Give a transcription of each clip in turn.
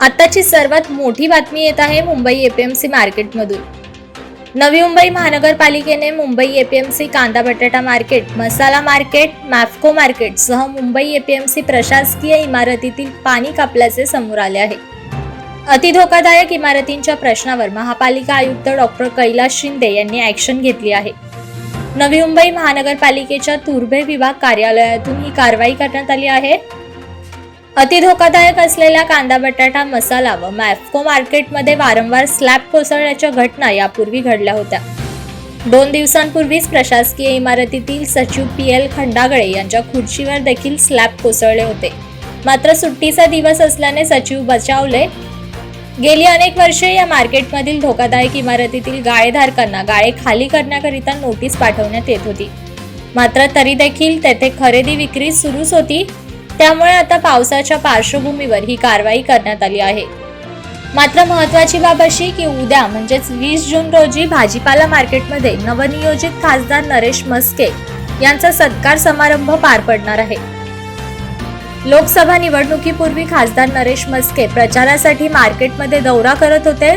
आत्ताची सर्वात मोठी बातमी येत आहे मुंबई एपीएमसी मार्केटमधून. नवी मुंबई महानगरपालिकेने मुंबई एपीएमसी कांदा बटाटा market masala market Mafco market सह मुंबई एपीएमसी प्रशासकीय इमारतीतील पाणी कापल्याचे समोर आले आहे. अतिधोकादायक इमारतींच्या प्रश्नावर महापालिका आयुक्त डॉक्टर कैलास शिंदे यांनी ॲक्शन घेतली आहे. नवी मुंबई महानगरपालिकेच्या तुर्भे विभाग कार्यालयातून ही कारवाई करण्यात आली आहे. अतिधोकादायक असलेल्या कांदा बटाटा मसाला व मॅफको मार्केटमध्ये वारंवार स्लॅब कोसळण्याच्या घटना यापूर्वी घडल्या होत्या. दोन दिवसांपूर्वीच प्रशासकीय इमारतीतील सचिव पी एल खंडागळे यांच्या खुर्चीवर देखील स्लॅब कोसळले होते. मात्र सुट्टीचा दिवस असल्याने सचिव बचावले. गेली अनेक वर्षे या मार्केटमधील धोकादायक इमारतीतील गाळेधारकांना गाळे खाली करण्याकरिता नोटीस पाठवण्यात येत होती. मात्र तरी देखील तेथे खरेदी विक्री सुरूच होती. त्यामुळे आता पावसाच्या पार्श्वभूमीवर ही कारवाई करण्यात आली आहे. मात्र महत्वाची बाब अशी की उद्या म्हणजेच वीस जून रोजी भाजीपाला मार्केटमध्ये नवनियोजित खासदार नरेश मस्के यांचा सत्कार समारंभ पार पडणार आहे. लोकसभा निवडणुकीपूर्वी खासदार नरेश मस्के प्रचारासाठी मार्केटमध्ये दौरा करत होते.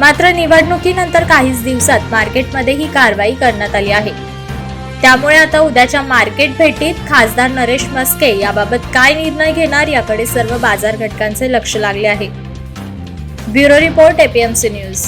मात्र निवडणुकीनंतर काहीच दिवसात मार्केटमध्ये ही कारवाई करण्यात आली आहे. त्यामुळे आता उद्याच्या मार्केट भेटीत खासदार नरेश मस्के याबाबत काय निर्णय घेणार याकडे सर्व बाजार घटकांचे लक्ष लागले आहे. Bureau report APMC news.